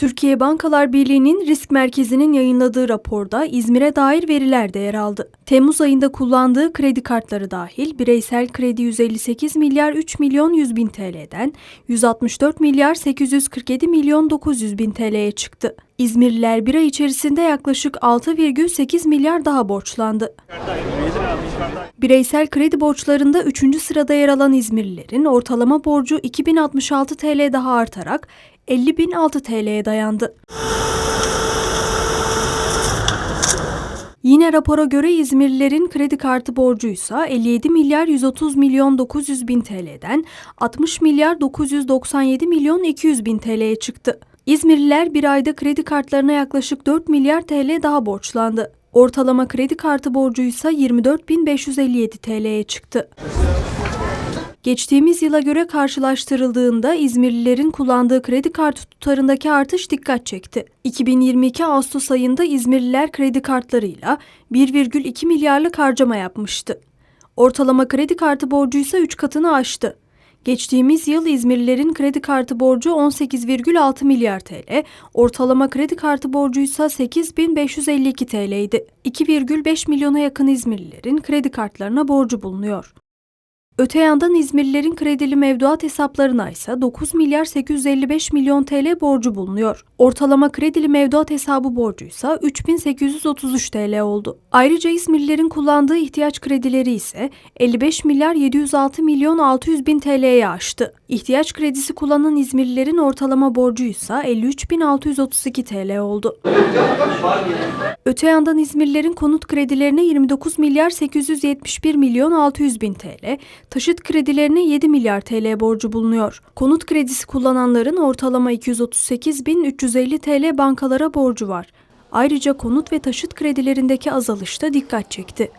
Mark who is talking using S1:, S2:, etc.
S1: Türkiye Bankalar Birliği'nin risk merkezinin yayınladığı raporda İzmir'e dair veriler de yer aldı. Temmuz ayında kullandığı kredi kartları dahil bireysel kredi 158 milyar 3 milyon 100 bin TL'den 164 milyar 847 milyon 900 bin TL'ye çıktı. İzmirliler bir ay içerisinde yaklaşık 6,8 milyar daha borçlandı. Bireysel kredi borçlarında 3. sırada yer alan İzmirlilerin ortalama borcu 2066 TL daha artarak 50.006 TL'ye dayandı. Yine rapora göre İzmirlilerin kredi kartı borcuysa 57 milyar 130 milyon 900 bin TL'den 60 milyar 997 milyon 200 bin TL'ye çıktı. İzmirliler bir ayda kredi kartlarına yaklaşık 4 milyar TL daha borçlandı. Ortalama kredi kartı borcuysa 24.557 TL'ye çıktı. Geçtiğimiz yıla göre karşılaştırıldığında İzmirlilerin kullandığı kredi kartı tutarındaki artış dikkat çekti. 2022 Ağustos ayında İzmirliler kredi kartlarıyla 1,2 milyarlık harcama yapmıştı. Ortalama kredi kartı borcuysa 3 katını aştı. Geçtiğimiz yıl İzmirlilerin kredi kartı borcu 18,6 milyar TL, ortalama kredi kartı borcuysa 8.552 TL idi. 2,5 milyona yakın İzmirlilerin kredi kartlarına borcu bulunuyor. Öte yandan İzmirlilerin kredili mevduat hesaplarına ise 9 milyar 855 milyon TL borcu bulunuyor. Ortalama kredili mevduat hesabı borcuysa 3833 TL oldu. Ayrıca İzmirlilerin kullandığı ihtiyaç kredileri ise 55 milyar 706 milyon 600 bin TL'ye aştı. İhtiyaç kredisi kullanan İzmirlilerin ortalama borcuysa 53.632 TL oldu. Öte yandan İzmirlilerin konut kredilerine 29 milyar 871 milyon 600 bin TL, taşıt kredilerine 7 milyar TL borcu bulunuyor. Konut kredisi kullananların ortalama 238 bin 350 TL bankalara borcu var. Ayrıca konut ve taşıt kredilerindeki azalış da dikkat çekti.